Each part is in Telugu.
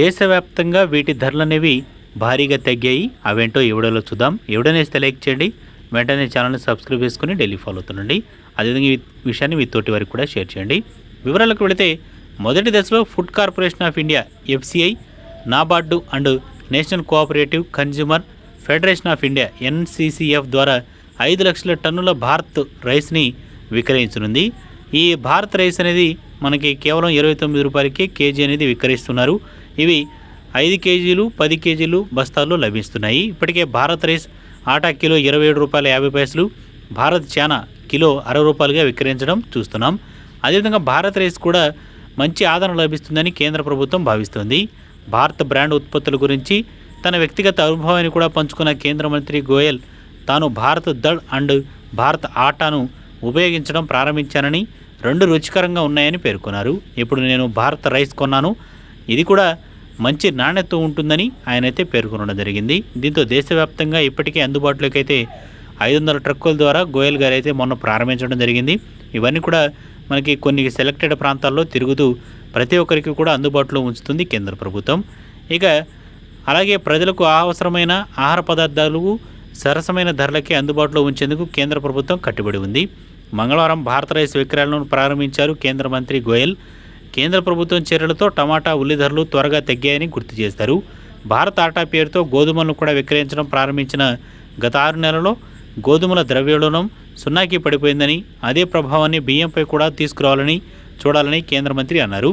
దేశవ్యాప్తంగా వీటి ధరలు అనేవి భారీగా తగ్గాయి. అవేంటో ఎవడలో చూద్దాం. ఎవడనేస్తే లైక్ చేయండి. వెంటనే ఛానల్ని సబ్స్క్రైబ్ చేసుకుని డైలీ ఫాలో అవుతుండండి. అదేవిధంగా ఈ విషయాన్ని మీ తోటి వారికి కూడా షేర్ చేయండి. వివరాలకు వెళితే మొదటి దశలో food corporation of India FCI NABARD and national cooperative consumer federation of India NCCF ద్వారా ఐదు లక్షల టన్నుల భారత్ రైస్ని విక్రయించనుంది. ఈ భారత్ రైస్ అనేది మనకి కేవలం ఇరవై తొమ్మిది రూపాయలకి కేజీ అనేది విక్రయిస్తున్నారు. ఇవి ఐదు కేజీలు పది కేజీలు బస్తాల్లో లభిస్తున్నాయి. ఇప్పటికే భారత్ రైస్ ఆటా కిలో ఇరవై ఏడు రూపాయల యాభై పైసలు భారత్ చానా కిలో అరవై రూపాయలుగా విక్రయించడం చూస్తున్నాం. అదేవిధంగా భారత్ రైస్ కూడా మంచి ఆదరణ లభిస్తుందని కేంద్ర ప్రభుత్వం భావిస్తోంది. భారత్ బ్రాండ్ ఉత్పత్తుల గురించి తన వ్యక్తిగత అనుభవాన్ని కూడా పంచుకున్న కేంద్ర మంత్రి గోయల్ తాను భారత్ దళ్ అండ్ భారత్ ఆటాను ఉపయోగించడం ప్రారంభించానని రెండు రుచికరంగా ఉన్నాయని పేర్కొన్నారు. ఇప్పుడు నేను భారత్ రైస్ కొన్నాను. ఇది కూడా మంచి నాణ్యత ఉంటుందని ఆయనైతే పేర్కొనడం జరిగింది. దీంతో దేశవ్యాప్తంగా ఇప్పటికే అందుబాటులోకి అయితే ఐదు వందల ట్రక్కుల ద్వారా గోయల్ గారు అయితే మొన్న ప్రారంభించడం జరిగింది. ఇవన్నీ కూడా మనకి కొన్ని సెలెక్టెడ్ ప్రాంతాల్లో తిరుగుతూ ప్రతి ఒక్కరికి కూడా అందుబాటులో ఉంచుతుంది కేంద్ర ప్రభుత్వం. ఇక అలాగే ప్రజలకు అవసరమైన ఆహార పదార్థాలు సరసమైన ధరలకే అందుబాటులో ఉంచేందుకు కేంద్ర ప్రభుత్వం కట్టుబడి ఉంది. మంగళవారం భారత రైస్ విక్రయాలను ప్రారంభించారు కేంద్ర మంత్రి గోయల్. కేంద్ర ప్రభుత్వం చర్యలతో టమాటా ఉల్లి ధరలు త్వరగా తగ్గాయని గుర్తు చేస్తారు భారత్ ఆటా పేరుతో గోధుమలను కూడా విక్రయించడం ప్రారంభించిన గత ఆరు నెలలో గోధుమల ద్రవ్యోళనం సున్నాకి పడిపోయిందని అదే ప్రభావాన్ని బియ్యంపై కూడా తీసుకురావాలని చూడాలని కేంద్ర మంత్రి అన్నారు.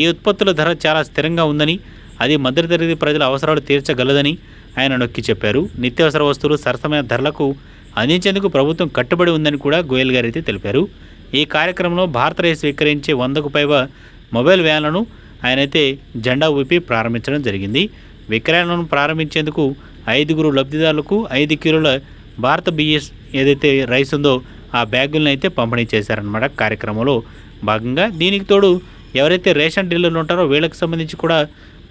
ఈ ఉత్పత్తుల ధర చాలా స్థిరంగా ఉందని అది మధ్యతరగతి ప్రజల అవసరాలు తీర్చగలదని ఆయన నొక్కి చెప్పారు. నిత్యావసర వస్తువులు సరసమైన ధరలకు అందించేందుకు ప్రభుత్వం కట్టుబడి ఉందని కూడా గోయల్ గారు అయితే తెలిపారు. ఈ కార్యక్రమంలో భారత రైస్ విక్రయించే వందకు పైగా మొబైల్ వ్యాన్లను ఆయనైతే జెండా ఊపి ప్రారంభించడం జరిగింది. విక్రయాలను ప్రారంభించేందుకు ఐదుగురు లబ్ధిదారులకు ఐదు కిలోల భారత బిఎస్ ఏదైతే రైస్ ఉందో ఆ బ్యాగులను అయితే పంపిణీ చేశారనమాట కార్యక్రమంలో భాగంగా. దీనికి తోడు ఎవరైతే రేషన్ డీలర్లు ఉంటారో వీళ్ళకి సంబంధించి కూడా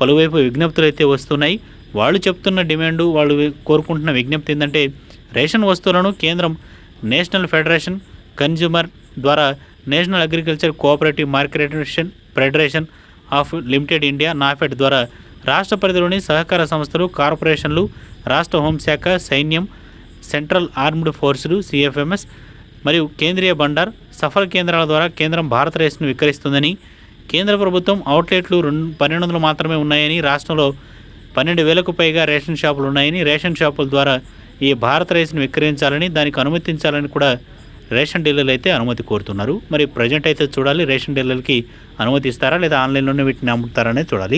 పలువైపు విజ్ఞప్తులు అయితే వస్తున్నాయి. వాళ్ళు చెప్తున్న డిమాండు వాళ్ళు కోరుకుంటున్న విజ్ఞప్తి ఏంటంటే రేషన్ వస్తువులను కేంద్రం నేషనల్ ఫెడరేషన్ కన్జ్యూమర్ ద్వారా national agriculture cooperative marketing federation of limited India NAFED ద్వారా రాష్ట్ర పరిధిలోని సహకార సంస్థలు కార్పొరేషన్లు రాష్ట్ర హోంశాఖ సైన్యం సెంట్రల్ ఆర్మ్డ్ ఫోర్సులు సిఎఫ్ఎంఎస్ మరియు కేంద్రీయ బండార్ సఫల్ కేంద్రాల ద్వారా కేంద్రం భారత రైస్ను విక్రయిస్తుందని కేంద్ర ప్రభుత్వం అవుట్లెట్లు రెండు పన్నెండు వందలు మాత్రమే ఉన్నాయని రాష్ట్రంలో పన్నెండు వేలకు పైగా రేషన్ షాపులు ఉన్నాయని రేషన్ షాపుల ద్వారా ఈ భారత రైస్ను విక్రయించాలని దానికి అనుమతించాలని కూడా రేషన్ డీలర్లు అయితే అనుమతి కోరుతున్నారు. మరి ప్రజెంట్ అయితే చూడాలి రేషన్ డీలర్లకి అనుమతి ఇస్తారా లేదా ఆన్లైన్లోనే వీటిని అమ్ముతారనే చూడాలి.